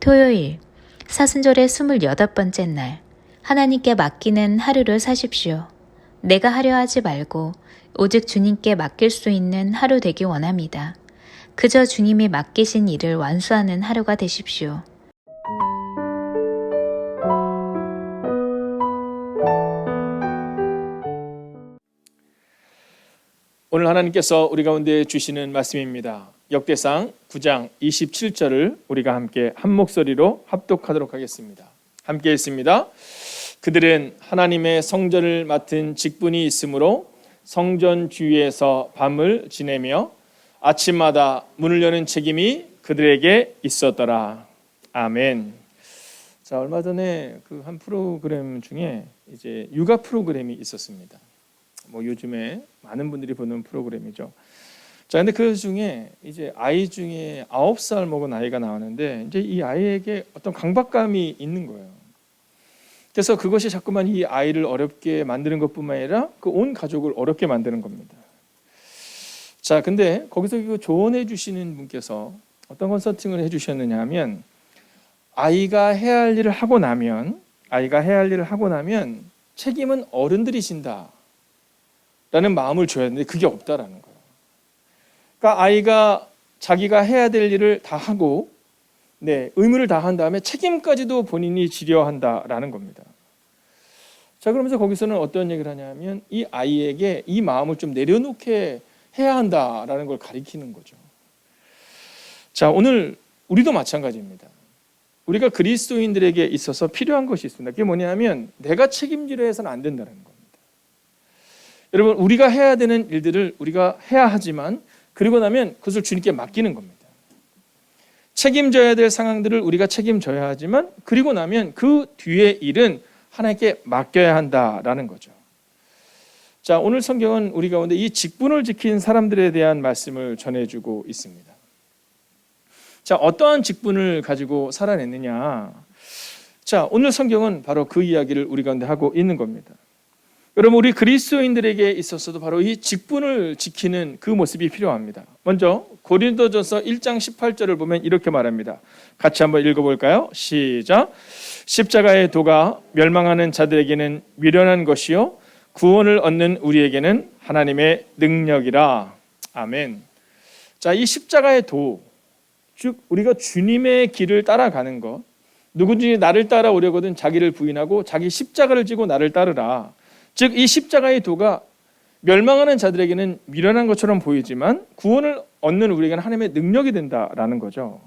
토요일 사순절의 28번째 날 하나님께 맡기는 하루를 사십시오. 내가 하려 하지 말고 오직 주님께 맡길 수 있는 하루 되기 원합니다. 그저 주님이 맡기신 일을 완수하는 하루가 되십시오. 오늘 하나님께서 우리 가운데 주시는 말씀입니다. 역대상 9장 27절을 우리가 함께 한 목소리로 합독하도록 하겠습니다. 함께 읽습니다. 그들은 하나님의 성전을 맡은 직분이 있으므로 성전 주위에서 밤을 지내며 아침마다 문을 여는 책임이 그들에게 있었더라. 아멘. 자, 얼마 전에 그 한 프로그램 중에 이제 육아 프로그램이 있었습니다. 뭐 요즘에 많은 분들이 보는 프로그램이죠. 자, 근데 그 중에 이제 아이 중에 아홉 살 먹은 아이가 나오는데 이제 이 아이에게 어떤 강박감이 있는 거예요. 그래서 그것이 자꾸만 이 아이를 어렵게 만드는 것뿐만 아니라 그 온 가족을 어렵게 만드는 겁니다. 자, 근데 거기서 그 조언해 주시는 분께서 어떤 컨설팅을 해 주셨느냐 하면 아이가 해야 할 일을 하고 나면 아이가 해야 할 일을 하고 나면 책임은 어른들이 진다. 라는 마음을 줘야 하는데 그게 없다라는 거예요. 그러니까 아이가 자기가 해야 될 일을 다 하고 네, 의무를 다 한 다음에 책임까지도 본인이 지려 한다라는 겁니다. 자, 그러면서 거기서는 어떤 얘기를 하냐면 이 아이에게 이 마음을 좀 내려놓게 해야 한다라는 걸 가리키는 거죠. 자, 오늘 우리도 마찬가지입니다. 우리가 그리스도인들에게 있어서 필요한 것이 있습니다. 그게 뭐냐면 내가 책임지려 해서는 안 된다는 겁니다. 여러분 우리가 해야 되는 일들을 우리가 해야 하지만 그리고 나면 그것을 주님께 맡기는 겁니다. 책임져야 될 상황들을 우리가 책임져야 하지만 그리고 나면 그 뒤의 일은 하나님께 맡겨야 한다라는 거죠. 자, 오늘 성경은 우리 가운데 이 직분을 지킨 사람들에 대한 말씀을 전해주고 있습니다. 자, 어떠한 직분을 가지고 살아냈느냐? 자, 오늘 성경은 바로 그 이야기를 우리 가운데 하고 있는 겁니다. 여러분 우리 그리스도인들에게 있어서도 바로 이 직분을 지키는 그 모습이 필요합니다. 먼저 고린도전서 1장 18절을 보면 이렇게 말합니다. 같이 한번 읽어 볼까요? 시작. 십자가의 도가 멸망하는 자들에게는 미련한 것이요 구원을 얻는 우리에게는 하나님의 능력이라. 아멘. 자, 이 십자가의 도, 즉 우리가 주님의 길을 따라가는 것. 누구든지 나를 따라오려거든 자기를 부인하고 자기 십자가를 지고 나를 따르라. 즉 이 십자가의 도가 멸망하는 자들에게는 미련한 것처럼 보이지만 구원을 얻는 우리에게는 하나님의 능력이 된다라는 거죠.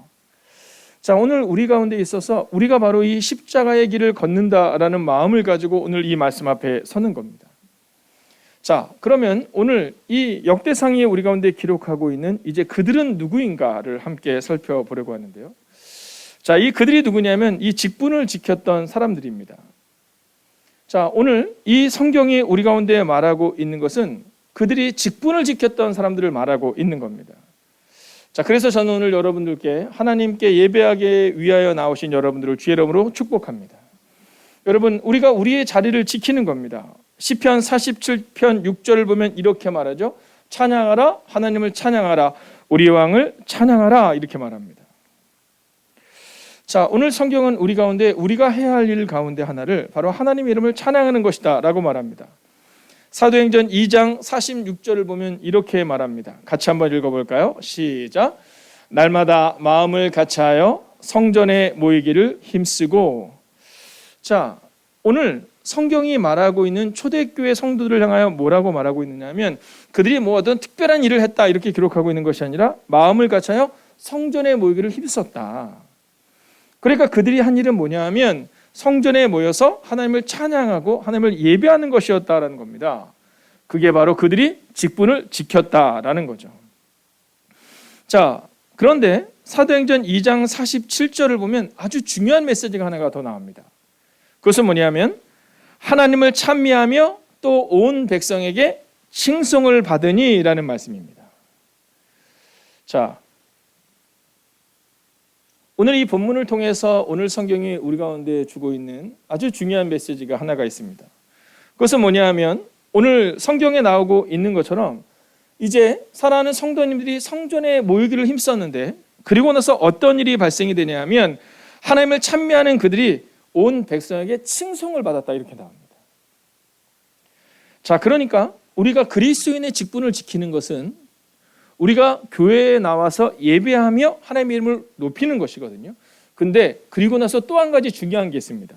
자, 오늘 우리 가운데 있어서 우리가 바로 이 십자가의 길을 걷는다라는 마음을 가지고 오늘 이 말씀 앞에 서는 겁니다. 자, 그러면 오늘 이 역대상에 우리 가운데 기록하고 있는 이제 그들은 누구인가를 함께 살펴보려고 하는데요. 자, 이 그들이 누구냐면 이 직분을 지켰던 사람들입니다. 자, 오늘 이 성경이 우리 가운데 말하고 있는 것은 그들이 직분을 지켰던 사람들을 말하고 있는 겁니다. 자, 그래서 저는 오늘 여러분들께 하나님께 예배하기 위하여 나오신 여러분들을 주의 이름으로 축복합니다. 여러분, 우리가 우리의 자리를 지키는 겁니다. 시편 47편 6절을 보면 이렇게 말하죠. 찬양하라 하나님을 찬양하라 우리 왕을 찬양하라 이렇게 말합니다. 자, 오늘 성경은 우리 가운데 우리가 해야 할 일 가운데 하나를 바로 하나님 이름을 찬양하는 것이다라고 말합니다. 사도행전 2장 46절을 보면 이렇게 말합니다. 같이 한번 읽어 볼까요? 시작. 날마다 마음을 같이하여 성전에 모이기를 힘쓰고 자, 오늘 성경이 말하고 있는 초대교회 성도들을 향하여 뭐라고 말하고 있느냐면 그들이 뭐 어떤 특별한 일을 했다 이렇게 기록하고 있는 것이 아니라 마음을 같이하여 성전에 모이기를 힘썼다. 그러니까 그들이 한 일은 뭐냐면 성전에 모여서 하나님을 찬양하고 하나님을 예배하는 것이었다라는 겁니다. 그게 바로 그들이 직분을 지켰다라는 거죠. 자, 그런데 사도행전 2장 47절을 보면 아주 중요한 메시지가 하나가 더 나옵니다. 그것은 뭐냐면 하나님을 찬미하며 또 온 백성에게 칭송을 받으니라는 말씀입니다. 자, 오늘 이 본문을 통해서 오늘 성경이 우리 가운데 주고 있는 아주 중요한 메시지가 하나가 있습니다. 그것은 뭐냐 하면 오늘 성경에 나오고 있는 것처럼 이제 사랑하는 성도님들이 성전에 모이기를 힘썼는데 그리고 나서 어떤 일이 발생이 되냐 하면 하나님을 찬미하는 그들이 온 백성에게 칭송을 받았다 이렇게 나옵니다. 자, 그러니까 우리가 그리스도인의 직분을 지키는 것은 우리가 교회에 나와서 예배하며 하나님의 이름을 높이는 것이거든요. 근데 그리고 나서 또 한 가지 중요한 게 있습니다.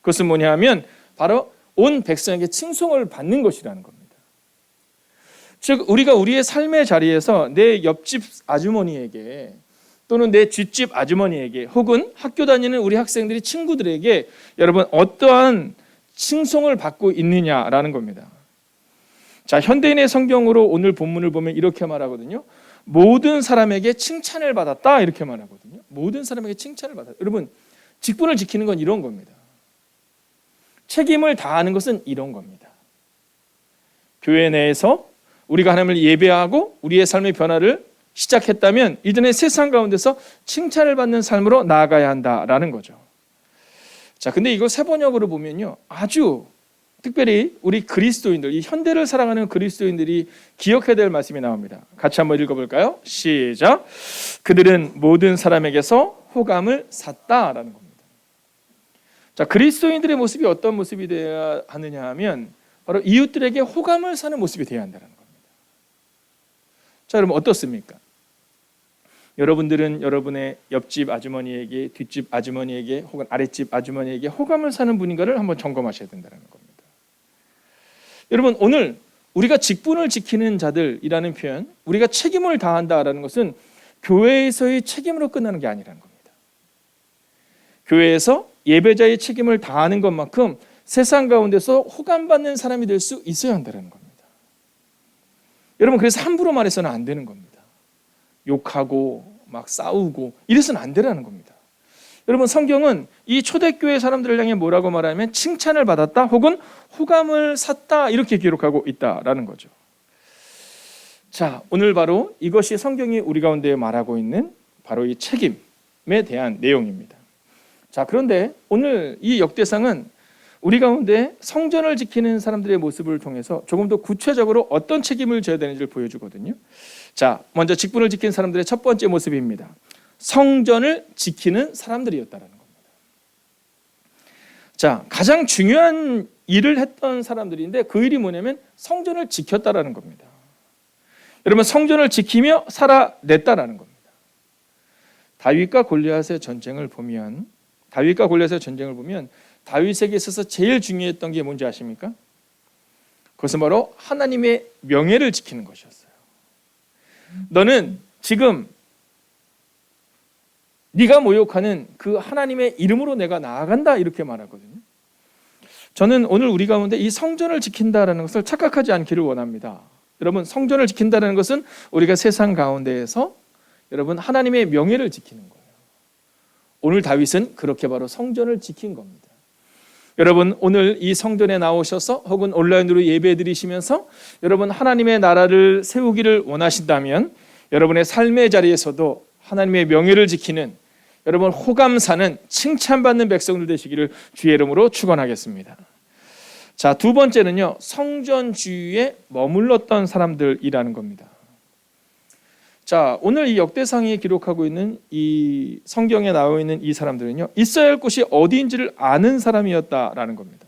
그것은 뭐냐 하면 바로 온 백성에게 칭송을 받는 것이라는 겁니다. 즉 우리가 우리의 삶의 자리에서 내 옆집 아주머니에게 또는 내 뒷집 아주머니에게 혹은 학교 다니는 우리 학생들이 친구들에게 여러분 어떠한 칭송을 받고 있느냐라는 겁니다. 자, 현대인의 성경으로 오늘 본문을 보면 이렇게 말하거든요. 모든 사람에게 칭찬을 받았다 이렇게 말하거든요. 모든 사람에게 칭찬을 받았다. 여러분, 직분을 지키는 건 이런 겁니다. 책임을 다하는 것은 이런 겁니다. 교회 내에서 우리가 하나님을 예배하고 우리의 삶의 변화를 시작했다면 이전에 세상 가운데서 칭찬을 받는 삶으로 나아가야 한다라는 거죠. 자, 근데 이거 세 번역으로 보면요. 아주 특별히 우리 그리스도인들, 이 현대를 사랑하는 그리스도인들이 기억해야 될 말씀이 나옵니다. 같이 한번 읽어볼까요? 시작. 그들은 모든 사람에게서 호감을 샀다라는 겁니다. 자, 그리스도인들의 모습이 어떤 모습이 되어야 하느냐 하면 바로 이웃들에게 호감을 사는 모습이 되어야 한다는 겁니다. 자, 여러분 어떻습니까? 여러분들은 여러분의 옆집 아주머니에게, 뒷집 아주머니에게, 혹은 아랫집 아주머니에게 호감을 사는 분인가를 한번 점검하셔야 된다는 겁니다. 여러분 오늘 우리가 직분을 지키는 자들이라는 표현, 우리가 책임을 다한다라는 것은 교회에서의 책임으로 끝나는 게 아니라는 겁니다. 교회에서 예배자의 책임을 다하는 것만큼 세상 가운데서 호감받는 사람이 될 수 있어야 한다는 겁니다. 여러분 그래서 함부로 말해서는 안 되는 겁니다. 욕하고 막 싸우고 이래서는 안 되라는 겁니다. 여러분 성경은 이 초대교회 사람들을 향해 뭐라고 말하면 칭찬을 받았다 혹은 호감을 샀다 이렇게 기록하고 있다라는 거죠. 자, 오늘 바로 이것이 성경이 우리 가운데 말하고 있는 바로 이 책임에 대한 내용입니다. 자, 그런데 오늘 이 역대상은 우리 가운데 성전을 지키는 사람들의 모습을 통해서 조금 더 구체적으로 어떤 책임을 져야 되는지를 보여주거든요. 자, 먼저 직분을 지킨 사람들의 첫 번째 모습입니다. 성전을 지키는 사람들이었다라는 겁니다. 자, 가장 중요한 일을 했던 사람들인데 그 일이 뭐냐면 성전을 지켰다라는 겁니다. 여러분 성전을 지키며 살아냈다라는 겁니다. 다윗과 골리앗의 전쟁을 보면 다윗과 골리앗의 전쟁을 보면 다윗에게 있어서 제일 중요했던 게 뭔지 아십니까? 그것은 바로 하나님의 명예를 지키는 것이었어요. 너는 지금 네가 모욕하는 그 하나님의 이름으로 내가 나아간다 이렇게 말하거든요. 저는 오늘 우리 가운데 이 성전을 지킨다라는 것을 착각하지 않기를 원합니다. 여러분 성전을 지킨다는 것은 우리가 세상 가운데에서 여러분 하나님의 명예를 지키는 거예요. 오늘 다윗은 그렇게 바로 성전을 지킨 겁니다. 여러분 오늘 이 성전에 나오셔서 혹은 온라인으로 예배 드리시면서 여러분 하나님의 나라를 세우기를 원하신다면 여러분의 삶의 자리에서도 하나님의 명예를 지키는 여러분 호감 사는 칭찬받는 백성들 되시기를 주의 이름으로 축원하겠습니다. 자, 두 번째는요. 성전 주위에 머물렀던 사람들이라는 겁니다. 자, 오늘 이 역대상에 기록하고 있는 이 성경에 나와 있는 이 사람들은요. 있어야 할 곳이 어디인지를 아는 사람이었다라는 겁니다.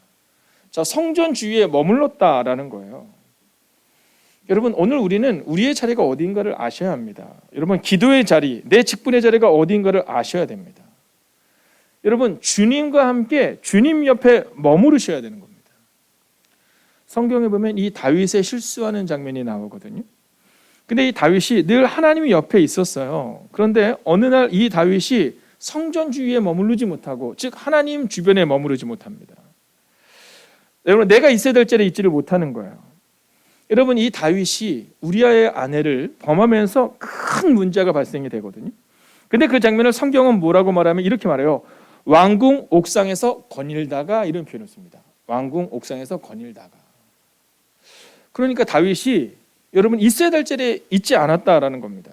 자, 성전 주위에 머물렀다라는 거예요. 여러분 오늘 우리는 우리의 자리가 어디인가를 아셔야 합니다. 여러분 기도의 자리, 내 직분의 자리가 어디인가를 아셔야 됩니다. 여러분 주님과 함께 주님 옆에 머무르셔야 되는 겁니다. 성경에 보면 이 다윗의 실수하는 장면이 나오거든요. 근데 이 다윗이 늘 하나님 옆에 있었어요. 그런데 어느 날 이 다윗이 성전 주위에 머무르지 못하고 즉 하나님 주변에 머무르지 못합니다. 여러분 내가 있어야 될 자리에 있지를 못하는 거예요. 여러분 이 다윗이 우리아의 아내를 범하면서 큰 문제가 발생이 되거든요. 근데 그 장면을 성경은 뭐라고 말하면 이렇게 말해요. 왕궁 옥상에서 거닐다가 이런 표현을 씁니다. 왕궁 옥상에서 거닐다가. 그러니까 다윗이 여러분 있어야 될 자리에 있지 않았다라는 겁니다.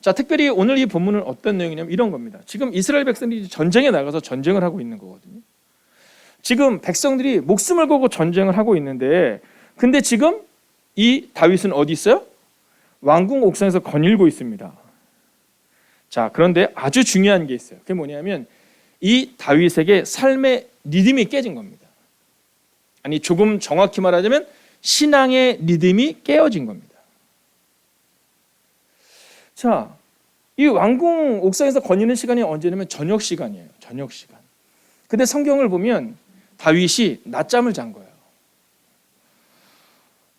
자, 특별히 오늘 이 본문은 어떤 내용이냐면 이런 겁니다. 지금 이스라엘 백성들이 전쟁에 나가서 전쟁을 하고 있는 거거든요. 지금 백성들이 목숨을 걸고 전쟁을 하고 있는데 근데 지금 이 다윗은 어디 있어요? 왕궁 옥상에서 거닐고 있습니다. 자, 그런데 아주 중요한 게 있어요. 그게 뭐냐면 이 다윗에게 삶의 리듬이 깨진 겁니다. 아니 조금 정확히 말하자면 신앙의 리듬이 깨어진 겁니다. 자, 이 왕궁 옥상에서 거니는 시간이 언제냐면 저녁 시간이에요. 저녁 시간. 근데 성경을 보면 다윗이 낮잠을 잔 거예요.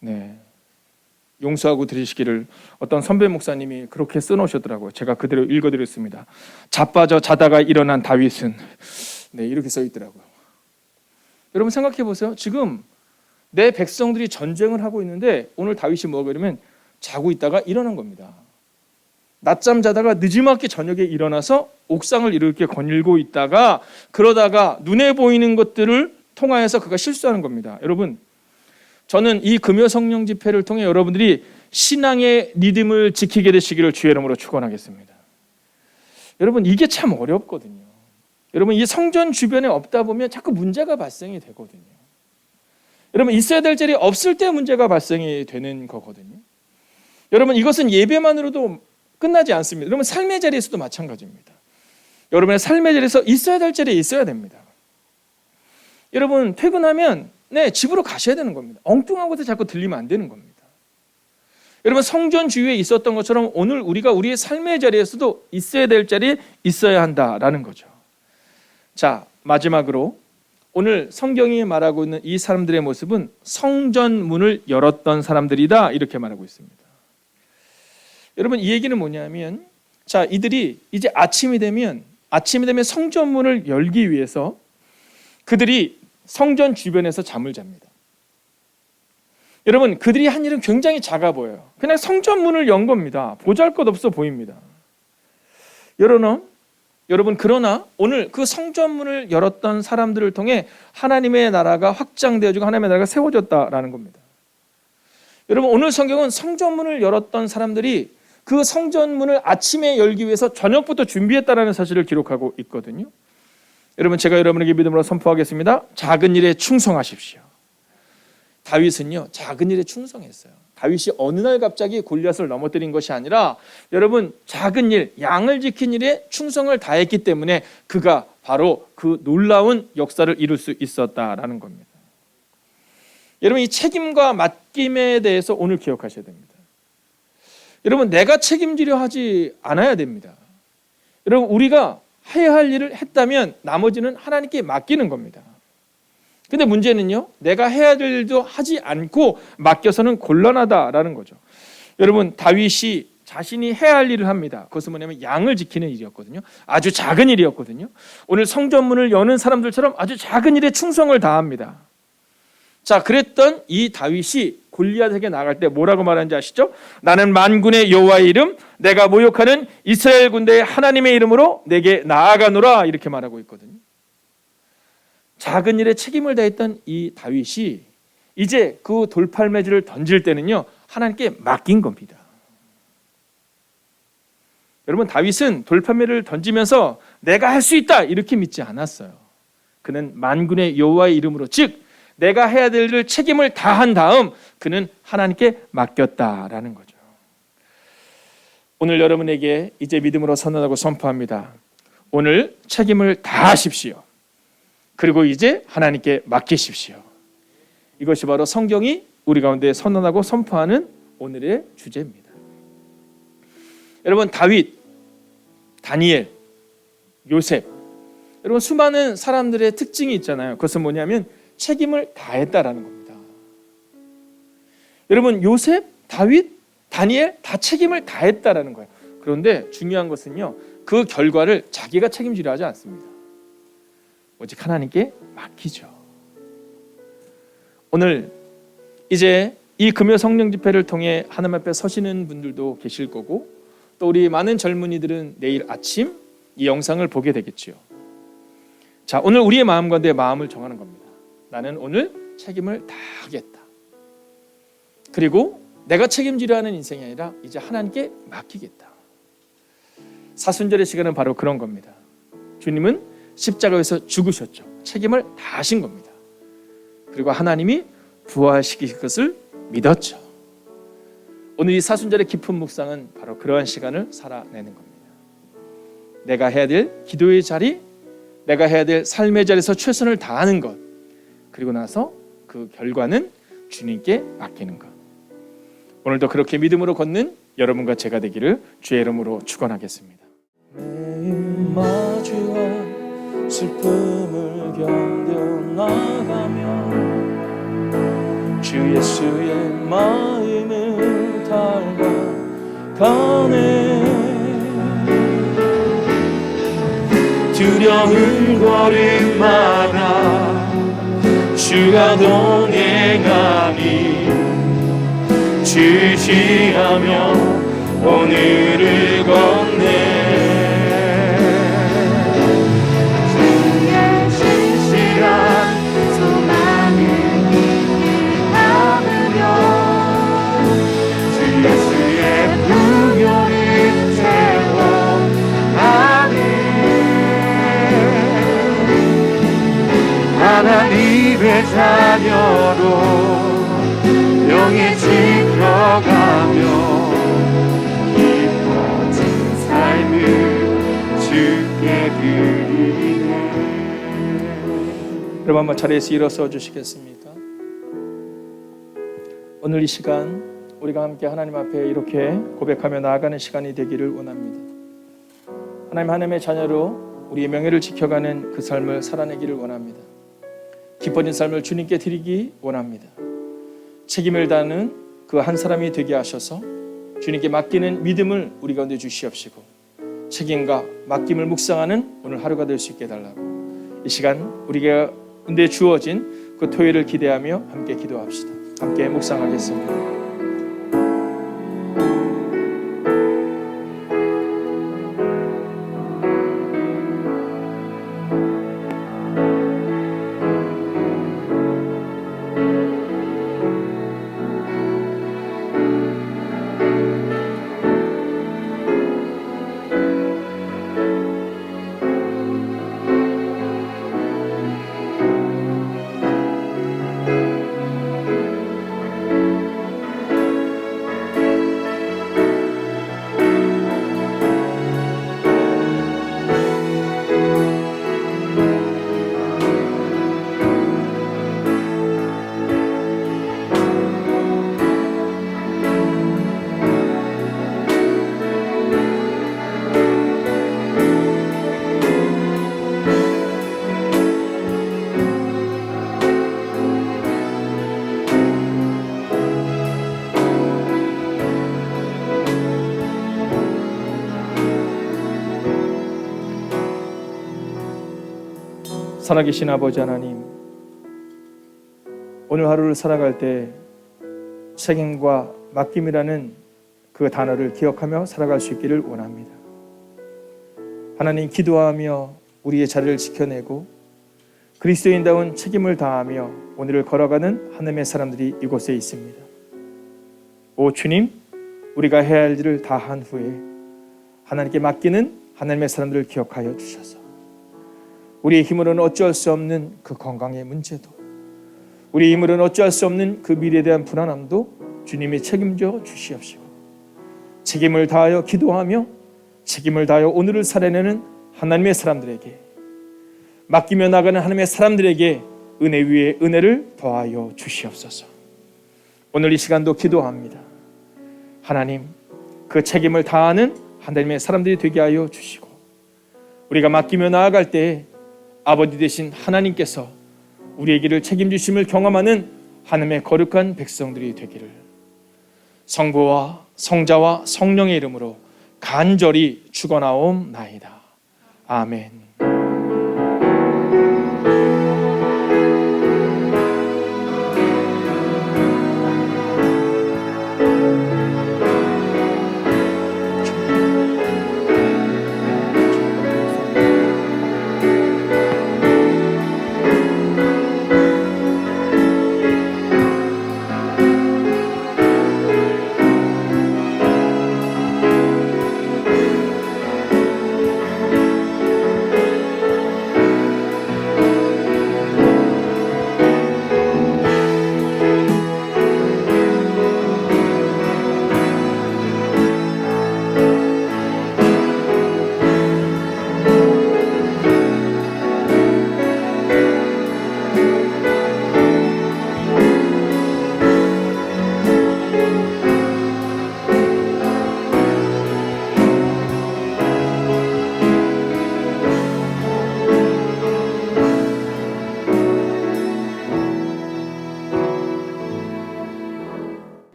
네. 용서하고 들으시기를 어떤 선배 목사님이 그렇게 써놓으셨더라고요. 제가 그대로 읽어드렸습니다. 자빠져 자다가 일어난 다윗은 네 이렇게 써 있더라고요. 여러분 생각해 보세요. 지금 내 백성들이 전쟁을 하고 있는데 오늘 다윗이 뭐가 그러면 자고 있다가 일어난 겁니다. 낮잠 자다가 늦지막히 저녁에 일어나서 옥상을 이렇게 거닐고 있다가 그러다가 눈에 보이는 것들을 통하여서 그가 실수하는 겁니다. 여러분 저는 이 금요 성령 집회를 통해 여러분들이 신앙의 리듬을 지키게 되시기를 주의 이름으로 축원하겠습니다. 여러분 이게 참 어렵거든요. 여러분 이 성전 주변에 없다 보면 자꾸 문제가 발생이 되거든요. 여러분 있어야 될 자리 없을 때 문제가 발생이 되는 거거든요. 여러분 이것은 예배만으로도 끝나지 않습니다. 여러분 삶의 자리에서도 마찬가지입니다. 여러분의 삶의 자리에서 있어야 될 자리에 있어야 됩니다. 여러분 퇴근하면 네 집으로 가셔야 되는 겁니다. 엉뚱한 곳에 자꾸 들리면 안 되는 겁니다. 여러분 성전 주위에 있었던 것처럼 오늘 우리가 우리의 삶의 자리에서도 있어야 될 자리에 있어야 한다라는 거죠. 자 마지막으로 오늘 성경이 말하고 있는 이 사람들의 모습은 성전 문을 열었던 사람들이다 이렇게 말하고 있습니다. 여러분 이 얘기는 뭐냐면 자 이들이 이제 아침이 되면 아침이 되면 성전 문을 열기 위해서 그들이 성전 주변에서 잠을 잡니다. 여러분 그들이 한 일은 굉장히 작아 보여요. 그냥 성전 문을 연 겁니다. 보잘것없어 보입니다. 여러분 여러분 그러나 오늘 그 성전 문을 열었던 사람들을 통해 하나님의 나라가 확장되어지고 하나님의 나라가 세워졌다라는 겁니다. 여러분 오늘 성경은 성전 문을 열었던 사람들이 그 성전 문을 아침에 열기 위해서 저녁부터 준비했다라는 사실을 기록하고 있거든요. 여러분 제가 여러분에게 믿음으로 선포하겠습니다. 작은 일에 충성하십시오. 다윗은요 작은 일에 충성했어요. 다윗이 어느 날 갑자기 골리앗을 넘어뜨린 것이 아니라 여러분 작은 일, 양을 지킨 일에 충성을 다했기 때문에 그가 바로 그 놀라운 역사를 이룰 수 있었다라는 겁니다. 여러분 이 책임과 맡김에 대해서 오늘 기억하셔야 됩니다. 여러분 내가 책임지려 하지 않아야 됩니다. 여러분 우리가 해야 할 일을 했다면 나머지는 하나님께 맡기는 겁니다. 근데 문제는요, 내가 해야 될 일도 하지 않고 맡겨서는 곤란하다라는 거죠. 여러분, 다윗이 자신이 해야 할 일을 합니다. 그것은 뭐냐면 양을 지키는 일이었거든요. 아주 작은 일이었거든요. 오늘 성전문을 여는 사람들처럼 아주 작은 일에 충성을 다합니다. 자, 그랬던 이 다윗이 골리앗에게 나갈 때 뭐라고 말하는지 아시죠? 나는 만군의 여호와의 이름, 내가 모욕하는 이스라엘 군대의 하나님의 이름으로 내게 나아가노라 이렇게 말하고 있거든요. 작은 일에 책임을 다했던 이 다윗이 이제 그 돌팔매질을 던질 때는요 하나님께 맡긴 겁니다. 여러분 다윗은 돌팔매를 던지면서 내가 할 수 있다 이렇게 믿지 않았어요. 그는 만군의 여호와의 이름으로 즉 내가 해야 될 일을 책임을 다한 다음 그는 하나님께 맡겼다라는 거죠. 오늘 여러분에게 이제 믿음으로 선언하고 선포합니다. 오늘 책임을 다하십시오. 그리고 이제 하나님께 맡기십시오. 이것이 바로 성경이 우리 가운데 선언하고 선포하는 오늘의 주제입니다. 여러분 다윗, 다니엘, 요셉, 여러분 수많은 사람들의 특징이 있잖아요. 그것은 뭐냐면 책임을 다했다라는 겁니다. 여러분 요셉, 다윗, 다니엘 다 책임을 다했다라는 거예요. 그런데 중요한 것은요. 그 결과를 자기가 책임지려 하지 않습니다. 오직 하나님께 맡기죠. 오늘 이제 이 금요 성령 집회를 통해 하나님 앞에 서시는 분들도 계실 거고 또 우리 많은 젊은이들은 내일 아침 이 영상을 보게 되겠지요. 자, 오늘 우리의 마음 가운데 마음을 정하는 겁니다. 나는 오늘 책임을 다 하겠다. 그리고 내가 책임지려 하는 인생이 아니라 이제 하나님께 맡기겠다. 사순절의 시간은 바로 그런 겁니다. 주님은 십자가에서 죽으셨죠. 책임을 다 하신 겁니다. 그리고 하나님이 부활시킬 것을 믿었죠. 오늘 이 사순절의 깊은 묵상은 바로 그러한 시간을 살아내는 겁니다. 내가 해야 될 기도의 자리, 내가 해야 될 삶의 자리에서 최선을 다하는 것. 그리고 나서 그 결과는 주님께 맡기는 것. 오늘도 그렇게 믿음으로 걷는 여러분과 제가 되기를 주의 이름으로 축원하겠습니다. 슬픔을 견뎌 나가며 주 예수의 마음을 닮아가네 두려운 걸음마다 주가 동행하니 주시하며 오늘을 걷네 하나님의 자녀로 영에 지켜가며 기뻐진 삶을 주께 드리네 여러분 한번 자리에서 일어서 주시겠습니까? 오늘 이 시간 우리가 함께 하나님 앞에 이렇게 고백하며 나아가는 시간이 되기를 원합니다. 하나님 하나님의 자녀로 우리의 명예를 지켜가는 그 삶을 살아내기를 원합니다. 기뻐진 삶을 주님께 드리기 원합니다. 책임을 다하는 그 한 사람이 되게 하셔서 주님께 맡기는 믿음을 우리 가운데 주시옵시고 책임과 맡김을 묵상하는 오늘 하루가 될 수 있게 해달라고 이 시간 우리가 가운데 주어진 그 토요일을 기대하며 함께 기도합시다. 함께 묵상하겠습니다. 살아계신 아버지 하나님, 오늘 하루를 살아갈 때 책임과 맡김이라는 그 단어를 기억하며 살아갈 수 있기를 원합니다. 하나님 기도하며 우리의 자리를 지켜내고 그리스도인다운 책임을 다하며 오늘을 걸어가는 하나님의 사람들이 이곳에 있습니다. 오 주님, 우리가 해야 할 일을 다 한 후에 하나님께 맡기는 하나님의 사람들을 기억하여 주셔서 우리의 힘으로는 어찌할 수 없는 그 건강의 문제도 우리의 힘으로는 어찌할 수 없는 그 미래에 대한 불안함도 주님이 책임져 주시옵시고 책임을 다하여 기도하며 책임을 다하여 오늘을 살아내는 하나님의 사람들에게 맡기며 나가는 하나님의 사람들에게 은혜 위에 은혜를 더하여 주시옵소서. 오늘 이 시간도 기도합니다. 하나님 그 책임을 다하는 하나님의 사람들이 되게 하여 주시고 우리가 맡기며 나아갈 때 아버지 되신 하나님께서 길을 책임지심을 경험하는 하나님의 거룩한 백성들이 되기를 성부와 성자와 성령의 이름으로 간절히 축원하옵나이다. 아멘.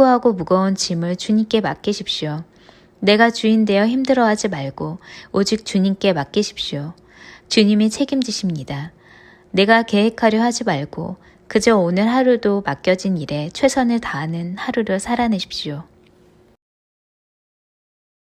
수고하고 무거운 짐을 주님께 맡기십시오. 내가 주인 되어 힘들어하지 말고 오직 주님께 맡기십시오. 주님이 책임지십니다. 내가 계획하려 하지 말고 그저 오늘 하루도 맡겨진 일에 최선을 다하는 하루를 살아내십시오.